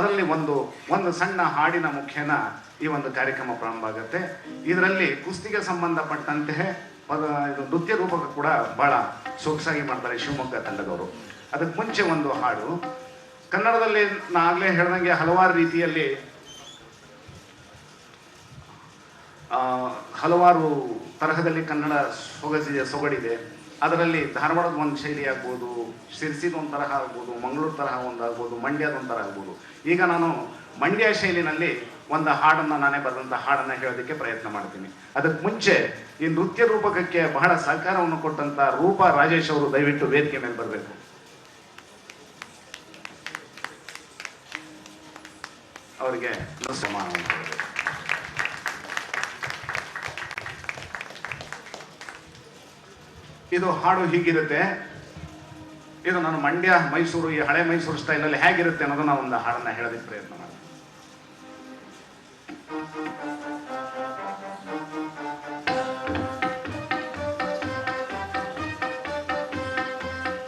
ಅದರಲ್ಲಿ ಒಂದು ಒಂದು ಸಣ್ಣ ಹಾಡಿನ ಮುಖೇನ ಈ ಒಂದು ಕಾರ್ಯಕ್ರಮ ಪ್ರಾರಂಭ ಆಗುತ್ತೆ. ಇದರಲ್ಲಿ ಕುಸ್ತಿಗೆ ಸಂಬಂಧಪಟ್ಟಂತೆ ಇದು ನೃತ್ಯ ರೂಪಕ ಕೂಡ ಬಹಳ ಸೊಗಸಾಗಿ ಮಾಡ್ತಾರೆ ಶಿವಮೊಗ್ಗ ತಂಡದವರು. ಅದಕ್ಕೆ ಮುಂಚೆ ಒಂದು ಹಾಡು. ಕನ್ನಡದಲ್ಲಿ ನಾಗಲೇ ಹೇಳ್ದಂಗೆ ಹಲವಾರು ರೀತಿಯಲ್ಲಿ ಹಲವಾರು ತರಹದಲ್ಲಿ ಕನ್ನಡ ಸೊಗಸಿದೆ, ಸೊಗಡಿದೆ. ಅದರಲ್ಲಿ ಧಾರವಾಡದ ಒಂದು ಶೈಲಿ ಆಗ್ಬೋದು ಸಿರ್ಸಿದ ಒಂದು ತರಹ ಆಗ್ಬೋದು, ಮಂಗಳೂರು ತರಹ ಒಂದು ಆಗ್ಬೋದು, ಮಂಡ್ಯದ ತರಹ ಆಗ್ಬೋದು. ಈಗ ನಾನು ಮಂಡ್ಯ ಶೈಲಿನಲ್ಲಿ ಒಂದು ಹಾಡನ್ನು ನಾನೇ ಬರೆದಂಥ ಹಾಡನ್ನು ಹೇಳೋದಕ್ಕೆ ಪ್ರಯತ್ನ ಮಾಡ್ತೀನಿ. ಅದಕ್ಕೆ ಮುಂಚೆ ಈ ನೃತ್ಯ ರೂಪಕಕ್ಕೆ ಬಹಳ ಸಹಕಾರವನ್ನು ಕೊಟ್ಟಂಥ ರೂಪಾ ರಾಜೇಶ್ ಅವರು ದಯವಿಟ್ಟು ವೇದಿಕೆ ಮೇಲೆ ಬರಬೇಕು. ಅವರಿಗೆ ಸಮಾನ ಇದು ಹಾಡು ಹೀಗಿರುತ್ತೆ. ಇದು ನಾನು ಮಂಡ್ಯ, ಮೈಸೂರು, ಈ ಹಳೆ ಮೈಸೂರು ಸ್ಟೈಲಲ್ಲಿ ಹೇಗಿರುತ್ತೆ ಅನ್ನೋದನ್ನ ಒಂದು ಹಾಡನ್ನ ಹೇಳೋದಕ್ಕೆ ಪ್ರಯತ್ನ ಮಾಡಿ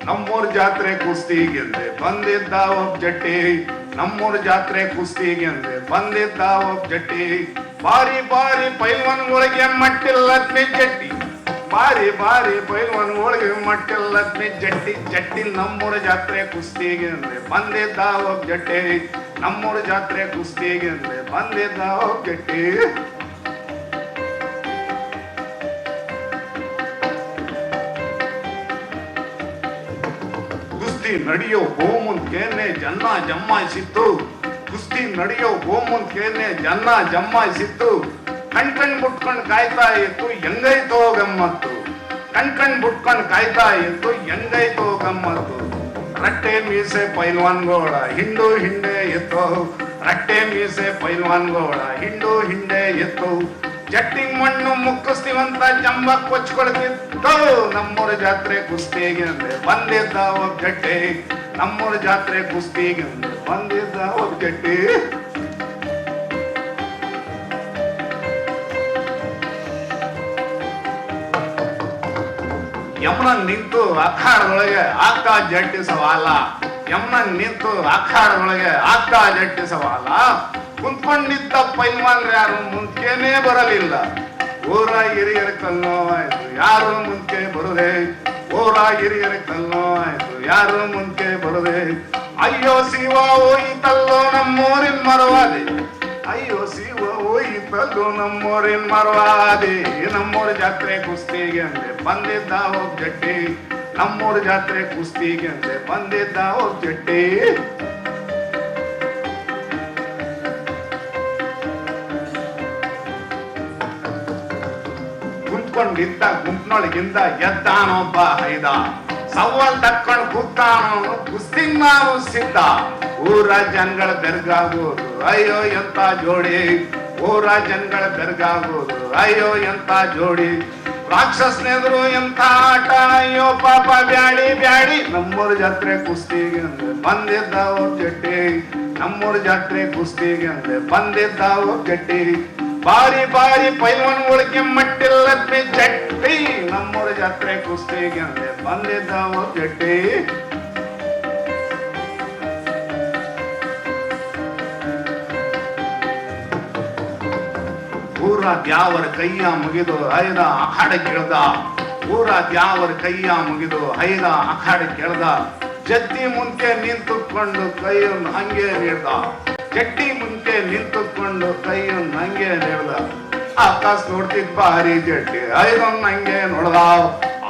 ನಮ್ಮೂರ್ ಜಾತ್ರೆ ಕುಸ್ತಿ ಗೆಂದೆ ಬಂದಿದ್ದ ಒಬ್ಬ ಜಟ್ಟಿ ನಮ್ಮೂರ್ ಜಾತ್ರೆ ಕುಸ್ತಿ ಗೆಂದೆ ಬಂದಿದ್ದ ಒಬ್ಬ ಜಟ್ಟಿ ಬಾರಿ ಬಾರಿ ಪೈಲ್ವನ್ಗಳಿಗೆ ಮಟ್ಟಿಲ್ಲ ಜಟ್ಟಿ. ಬಾರಿ ಬಾರಿ ಒಳಗೆ ಮಟ್ಟಿಲ್ಲತ್ನಿ ಜಟ್ಟಿ ಜಟ್ಟಿ ನಮ್ಮೂರ ಜಾತ್ರೆ ಕುಸ್ತಿಗೆಂದೆ ಬಂದಿದ್ದ ಒಬ್ಬ ಜಟ್ಟಿ. ನಮ್ಮೂರ ಜಾತ್ರೆ ಕುಸ್ತಿಗೆಂದೆ ಬಂದಿದ್ದ ಒಬ್ಬ ಜಟ್ಟಿ. ಕುಸ್ತಿ ನಡೆಯೋ ಬಹುಮುಂದ್ಕೇನೆ ಜನ್ನ ಜಮ್ಮಾಯಿಸಿತ್ತು. ಕುಸ್ತಿ ನಡೆಯೋ ಬಹುಮುಂದ್ಕೇನೆ ಜನ್ನ ಜಮ್ಮಾಯಿಸಿತ್ತು. ಕಣ್ ಬಿಟ್ಕೊಂಡು ಕಾಯ್ತಾ ಇತ್ತು ಹೆಂಗೈತೋ ಗಮ್ಮತ್ತು? ಕಣ್ ಬಿಟ್ಕೊಂಡು ಕಾಯ್ತಾ ಇತ್ತು ಹೆಂಗೈತೋ ಗಮ್ಮತ್ತು? ರಟ್ಟೆ ಮೀಸೆ ಪೈಲ್ವಾನ್ಗೋಳ ಹಿಂಡು ಹಿಂಡೆ ಎತ್ತು. ರಟ್ಟೆ ಮೀಸೆ ಪೈಲ್ವಾನ್ಗೋಳ ಹಿಂಡು ಹಿಂಡೆ ಎತ್ತು. ಜಟ್ಟಿ ಮಣ್ಣು ಮುಕ್ಕಿಸ್ತೀವಂತ ಜಂಬ ಕೊಚ್ಕೊಳ್ತಿತ್ತು. ನಮ್ಮೂರ ಜಾತ್ರೆ ಕುಸ್ತಿಗೆ ಅಂದ್ರೆ ಬಂದಿದ್ದ ಒಗ್ಗಟ್ಟೆ. ನಮ್ಮೂರ ಜಾತ್ರೆ ಕುಸ್ತಿಗೆ ಅಂದ್ರೆ ಬಂದಿದ್ದ ಒಬ್ಬ ಯಮನ ನಿಂತು ಅಖಾಡದೊಳಗೆ ಆಗ್ತಾ ಜಟ್ಟಿ ಸವಾಲ. ಯಮನ ನಿಂತು ಅಖಾಡದೊಳಗೆ ಆಗ್ತ ಜಟ್ಟಿ ಸವಾಲ. ಕುಂತ್ಕೊಂಡಿದ್ದ ಪೈಲ್ವಾನ್ ಯಾರು? ಮುಂಚೆನೇ ಬರಲಿಲ್ಲ. ಊರ ಹಿರಿಯರ ಕಲ್ಲೋ ಯಾರು ಮುಂಚೆ ಬರುದೆ? ಊರ ಹಿರಿಯರ ಕಲ್ಲೋ ಯಾರು ಮುಂಚೆ ಬರುದೆ? ಅಯ್ಯೋ ಶಿವ ಹೋಯಿತಲ್ಲೋ ನಮ್ಮೂರಿನ ಮರವಾದೆ. ಅಯ್ಯೋ ಶಿವ ಹೋಯಿತಲ್ಲೋ ನಮ್ಮೂರಿನ ಮರವಾದಿ. ನಮ್ಮೂರ ಜಾತ್ರೆ ಕುಸ್ತಿಗೆ ಅಂದ್ರೆ ಬಂದಿದ್ದ ಹೋಗ್ ಜಟ್ಟಿ ನಮ್ಮೂರ ಜಾತ್ರೆ ಕುಸ್ತಿಗೆ ಅಂದ್ರೆ ಬಂದಿದ್ದ ಹೋಗ್ ಜಟ್ಟಿ ಕುಂತ್ಕೊಂಡಿದ್ದ ಗುಂಪ್ನೊಳಗಿಂದ ಎದ್ದಾನೊಬ್ಬ ಹೈದ. ಸವಾಲ್ ತಕ್ಕೊಂಡು ಕೂತಾನು ಕುಸ್ತಿ ನಾವು ಸಿದ್ಧ ಊರ ಜನಗಳ ಬೆರ್ಗಾಗೋದು, ಅಯ್ಯೋ ಎಂತ ಜೋಡಿ. ಊರ ಜನಗಳ ಬೆರ್ಗಾಗೋದು ಅಯ್ಯೋ ಎಂತ ಜೋಡಿ. ರಾಕ್ಷಸನೆದ್ರು ಎಂತ ಆಟ. ಅಯ್ಯೋ, ಪಾಪ ಬ್ಯಾಡಿ ಬ್ಯಾಡಿ ನಮ್ಮೂರ ಜಾತ್ರೆ ಕುಸ್ತಿಗೆ ಅಂದ್ರೆ ಬಂದಿದ್ದ ಒಬ್ಬ ಜಟ್ಟಿ. ನಮ್ಮೂರ ಜಾತ್ರೆ ಕುಸ್ತಿಗೆ ಅಂದ್ರೆ ಬಂದಿದ್ದ ಒಬ್ಬ ಜಟ್ಟಿ. ಬಾರಿ ಬಾರಿ ಪೈಲ್ವನ್ ಒಳಗೆ ಮಟ್ಟಿಲ್ಲ ಜಟ್ಟಿ ನಮ್ಮೂರ ಜಾತ್ರೆ ಕುಸ್ತಿಗೆ ಅಂದ್ರೆ ಬಂದಿದ್ದ ಒಬ್ಬ ಜಟ್ಟಿ. ಊರ ದ್ಯಾವರ ಕೈಯ ಮುಗಿದು ಹೈದ ಅಖಾಡ ಕೇಳ್ದ. ಊರ ದ್ಯಾವರ ಕೈಯ ಮುಗಿದು ಹೈದ ಅಖಾಡ ಕೇಳ್ದ. ಜಟ್ಟಿ ಮುಂಚೆ ನಿಂತುಕೊಂಡು ಕೈಯನ್ನು ಹಂಗೆ ನೀಡ್ದ. ಜಟ್ಟಿ ಮುಂಚೆ ನಿಂತುಕೊಂಡು ಕೈಯನ್ನು ಹಂಗೆ ನೀಡ್ದ. ಆಕಾಶ ನೋಡ್ತಿದ್ ಬಾರಿ ಜಟ್ಟಿ ಐದೊಂದು ಹಂಗೆ ನೋಡ್ದ.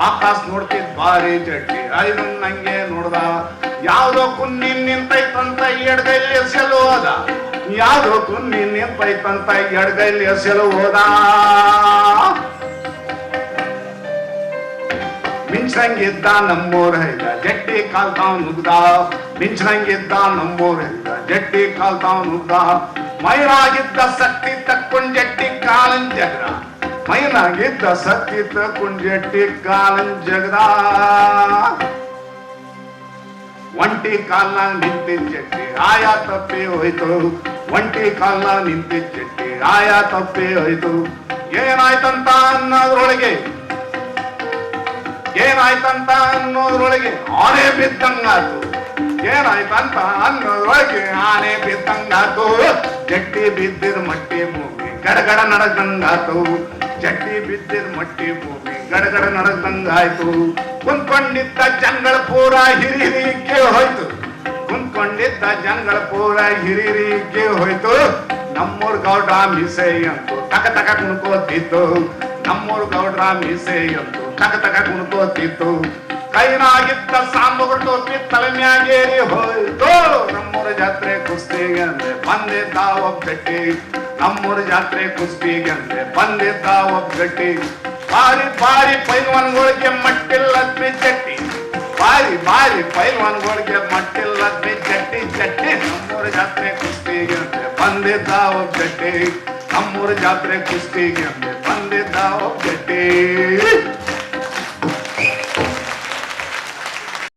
ಆಕಾಶ ನೋಡ್ತಿದ್ ಬಾರಿ ಜಟ್ಟಿ ಐದೊಂದು ಹಂಗೆ ನೋಡ್ದ. ಯಾವ್ದೋ ಕುನ್ನಿ ನಿಂತೈತಂತ ಎಡ್ದಲ್ಲಿ ಎಸೆಲು ಹೋದ ತುಂಬಿ ನಿಂತೈತಂತ ಎಡಗೈಲಿ ಹೆಸರು ಹೋದ? ಮಿಂಚಂಗಿದ್ದ ನಮ್ಮೂರ ಹೈದ, ಜಟ್ಟಿ ಕಾಲ್ತಾವ್ ನುಗ್ದ. ಮಿಂಚಂಗಿದ್ದ ನಮ್ಮೂರ ಹೈದ, ಜಟ್ಟಿ ಕಾಲ್ತಾವ್ ನುಗ್ದ. ಮೈರಾಗಿದ್ದ ಸತ್ತಿ ತಕ್ಕೊಂಡ್ ಜಟ್ಟಿ ಕಾಲನ್ ಜಗದ ಮೈನಾಗಿದ್ದ ಸತ್ತಿ ತಕ್ಕೊಂಡ್ ಜಟ್ಟಿ ಕಾಲನ್ ಜಗದ. ಒಂಟಿ ಕಾಲ ನಿಂತಿದ್ದ ಚಟ್ಟಿ ಆಯಾ ತಪ್ಪಿ ಹೋಯ್ತು. ಒಂಟಿ ಕಾಲ್ನಾಗ ನಿಂತಿದ್ದ ಚಟ್ಟಿ ಆಯಾ ತಪ್ಪಿ ಹೋಯ್ತು. ಏನಾಯ್ತಂತ ಅನ್ನೋದ್ರೊಳಗೆ ಏನಾಯ್ತಂತ ಅನ್ನೋದ್ರೊಳಗೆ ಆನೆ ಬಿದ್ದಂಗಾತು ಏನಾಯ್ತಂತ ಅನ್ನೋದ್ರೊಳಗೆ ಆನೆ ಬಿದ್ದಂಗಾತು ಜಟ್ಟಿ ಬಿದ್ದಿರ್ ಮಟ್ಟಿ ಭೂಮಿ ಗಡಗಡ ನಡಗಂಗಾತು ಜಟ್ಟಿ ಬಿದ್ದಿರ್ ಮಟ್ಟಿ ಭೂಮಿ ಗಡಗಡ ನಡೆದಂಗಾಯ್ತು ಕುಂತ್ಕೊಂಡಿದ್ದ ಜನಗಳ ಪೂರ ಹಿರಿಹಿರಿಕೆ ಹೋಯ್ತು. ಕುಂತ್ಕೊಂಡಿದ್ದ ಜನಗಳ ಪೂರ ಹಿರಿಹಿರಿಕೆ ಹೋಯ್ತು. ನಮ್ಮೂರ್ ಗೌಡ್ರ ಮೀಸೆ ಅಂತೂ ತಕ ತಕ ಕುಣ್ಕೋತಿತ್ತು. ನಮ್ಮೂರ್ ಗೌಡ್ರ ಮೀಸೆ ಅಂತೂ ತಕ ತಕ ಕುಣ್ಕೋತಿತ್ತು. ಕೈನಾಗಿದ್ದ ಸಾಂಬುಗಳು ಟೋಪಿ ತಲೆ ಮ್ಯಾಗೇರಿ ಹೋಯ್ತು. ನಮ್ಮೂರ ಜಾತ್ರೆ ಕುಸ್ತಿಗೆ ಅಂದ್ರೆ ಬಂದಿದ್ದ ಒಬ್ಬ ನಮ್ಮೂರ ಜಾತ್ರೆ ಕುಸ್ತಿಗೆ ಅಂದ್ರೆ ಬಂದಿದ್ದ ಬಾರಿ ಬಾರಿ ಪೈಲ್ವಾನ್ಗಳಿಗೆ ಮಟ್ಟಿಲ್ಲ ಜಟ್ಟಿ ಬಾರಿ ಬಾರಿ ಪೈಲ್ವಾನ್ಗಳಿಗೆ ಮಟ್ಟಿಲ್ಲ ಚಟ್ಟಿ ಜಟ್ಟಿ ನಮ್ಮೂರ ಜಾತ್ರೆ ಕುಸ್ತಿಗೆ ಅಂದ್ರೆ ಬಂದಿದ್ದ ಒಬ್ಬ ಗಟ್ಟಿ ನಮ್ಮೂರ ಜಾತ್ರೆ ಕುಸ್ತಿಗೆ ಅಂದ್ರೆ ಬಂದಿದ್ದ ಒಬ್ಬ ಗಟ್ಟಿ